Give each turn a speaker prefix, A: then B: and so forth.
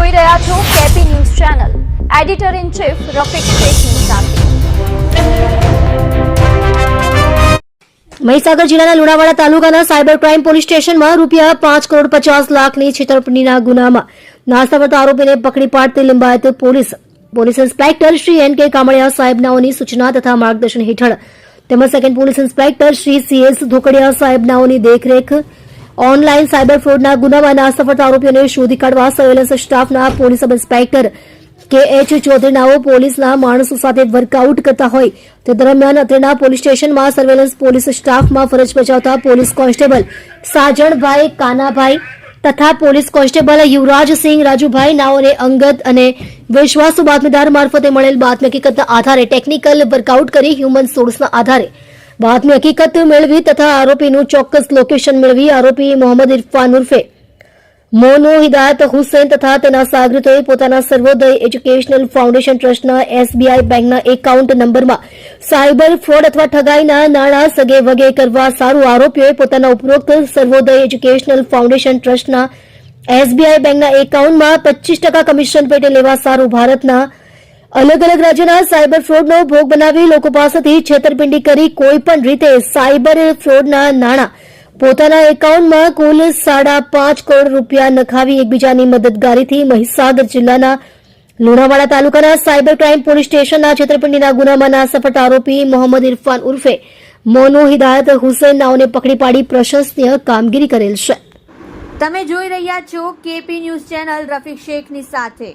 A: જોઈ રહ્યા છો KP news channel. Editor in chief Rafiq શેખની સાથે.
B: મહીસાગર જિલ્લાના લુણાવાડા તાલુકાના સાયબર ક્રાઇમ પોલીસ સ્ટેશનમાં રૂપિયા પાંચ કરોડ પચાસ લાખની છેતરપિંડીના ગુનામાં નાસ્તા કરતા આરોપીને પકડી પાડતી Limbayat police. Police inspector Shri N K Kamadiya સાહેબનાઓની સૂચના તથા માર્ગદર્શન હેઠળ તેમજ second police inspector Shri CS Dhokadiya સાહેબનાઓની દેખરેખ ઓનલાઈન સાયબર ફ્રોડના ગુનામાં કરતા આરોપીઓને શોધી કાઢવા સર્વેલન્સ સ્ટાફના police sub inspector K H ચૌધરીનાઓ પોલીસના માણસો સાથે વર્કઆઉટ કરતા હોય તે દરમિયાન અત્રેના પોલીસ સ્ટેશનમાં સર્વેલન્સ પોલીસ સ્ટાફમાં ફરજ બજાવતા પોલીસ કોન્સ્ટેબલ સાજણભાઈ કાનાભાઈ તથા પોલીસ કોન્સ્ટેબલ યુવરાજસિંહ રાજુભાઈ નાઓને અંગત અને વિશ્વાસુ બાતમીદાર મારફતે મળેલ બાતમી હકીકતના આધારે ટેકનિકલ વર્કઆઉટ કરી હ્યુમન સોર્સના આધારે બાતમી હકીકત મેળવી તથા આરોપીનું ચોક્કસ લોકેશન મેળવી આરોપી મોહમ્મદ ઇરફાન ઉર્ફે મોનો હિદાયત હુસૈન તથા તેના સાગરીતોએ પોતાના સર્વોદય એજ્યુકેશનલ ફાઉન્ડેશન ટ્રસ્ટના એસબીઆઈ બેંકના એકાઉન્ટ નંબરમાં સાયબર ફ્રોડ અથવા ઠગાઈના નાણાં સગે વગે કરવા સારું આરોપીઓએ પોતાના ઉપરોક્ત સર્વોદય એજ્યુકેશનલ ફાઉન્ડેશન ટ્રસ્ટના એસબીઆઈ બેંકના એકાઉન્ટમાં પચીસ ટકા કમિશન પેટે લેવા સારું ભારતના અલગ અલગ રાજ્યના સાયબર ફ્રોડનો ભોગ બનાવી લોકો પાસેથી છેતરપિંડી કરી કોઈપણ રીતે સાયબર ફ્રોડના નાણાં. પોતાના એકાઉન્ટમાં કુલ સાડા પાંચ કરોડ રૂપિયા નખાવી એકબીજાની મદદગારીથી મહીસાગર જિલ્લાના લુણાવાડા તાલુકાના સાયબર ક્રાઇમ પોલીસ સ્ટેશનના છેતરપિંડીના ગુનામાં નાસફટ આરોપી મોહમ્મદ ઇરફાન ઉર્ફે મોનો હિદાયત હુસેન નાઓને પકડી પાડી પ્રશંસનીય કામગીરી કરેલ છે.
C: તમે જોઈ રહ્યા છો કેપી ન્યૂઝ ચેનલ રફીક શેખની સાથે.